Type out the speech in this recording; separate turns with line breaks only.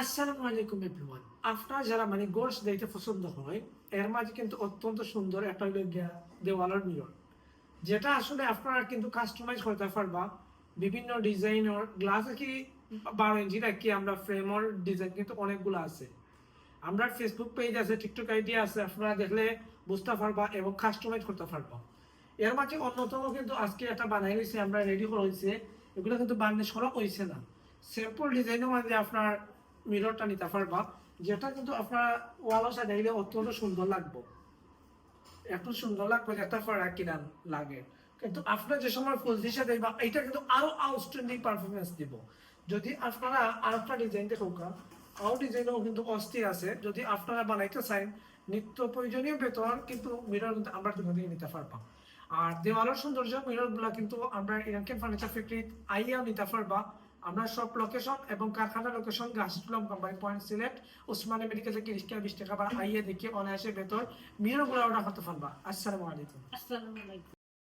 আসসালামু আলাইকুম এভরিওয়ান আপনারা যারা মানে গোর্স দেখতে পছন্দ হয়, এর মাঝে কিন্তু অত্যন্ত সুন্দর একটা হলো দেওয়ালের মিরর যেটা আসলে আপনারা কিন্তু কাস্টমাইজ করতে পারবা। বিভিন্ন ডিজাইনের গ্লাস কি বারো ইঞ্চি রাখি আমরা ফ্রেমর ডিজাইন কিন্তু অনেকগুলো আছে। আমরা ফেসবুক পেজ আছে টিকটক আইডি আছে, আপনারা দেখলে বুঝতে পারবা এবং কাস্টমাইজ করতে পারবা। এর মাঝে অন্যতম কিন্তু আজকে একটা বানাই হয়েছে আমরা রেডি করা হয়েছে এগুলো কিন্তু বার্নিশ করা হয়েছে না। সিম্পল ডিজাইনের মাঝে আপনার মিররটা নিতে পারবা। যেটা কিন্তু আপনার ওয়ালও দেখলে অত্যন্ত সুন্দর লাগবে। এত সুন্দর লাগবে যেটা ফারা কিনা লাগে। কিন্তু আপনার যে সময় ফুল দিয়ে সাজাইবা এটা কিন্তু আরও আউটস্ট্যান্ডিং পারফরমেন্স দিব। যদি আপনারা আর একটা ডিজাইন দেখোকা আরও ডিজাইনও কিন্তু অস্থির আছে। যদি আপনারা বানাইতে চান, নিত্য প্রয়োজনীয় বেতন কিন্তু মিরর কিন্তু আমরা থেকে নিতে পারবা। আর দেওয়ালের সৌন্দর্য মিররগুলা কিন্তু আমরা ইরানকেন ফার্নিচার ফ্যাক্টরি আইয়া নিতে পারবা। আমরা সব লোকেশন এবং কারখানা location গাছগুলাম company point select Osmani medical থেকে রিক্সা বিশ টাকা বা আইয়ে দেখে অনায়াসে ভেতর মিরগুলো ওটা করতে পারবা। আসসালামু আলাইকুম।
আসসালামু আলাইকুম।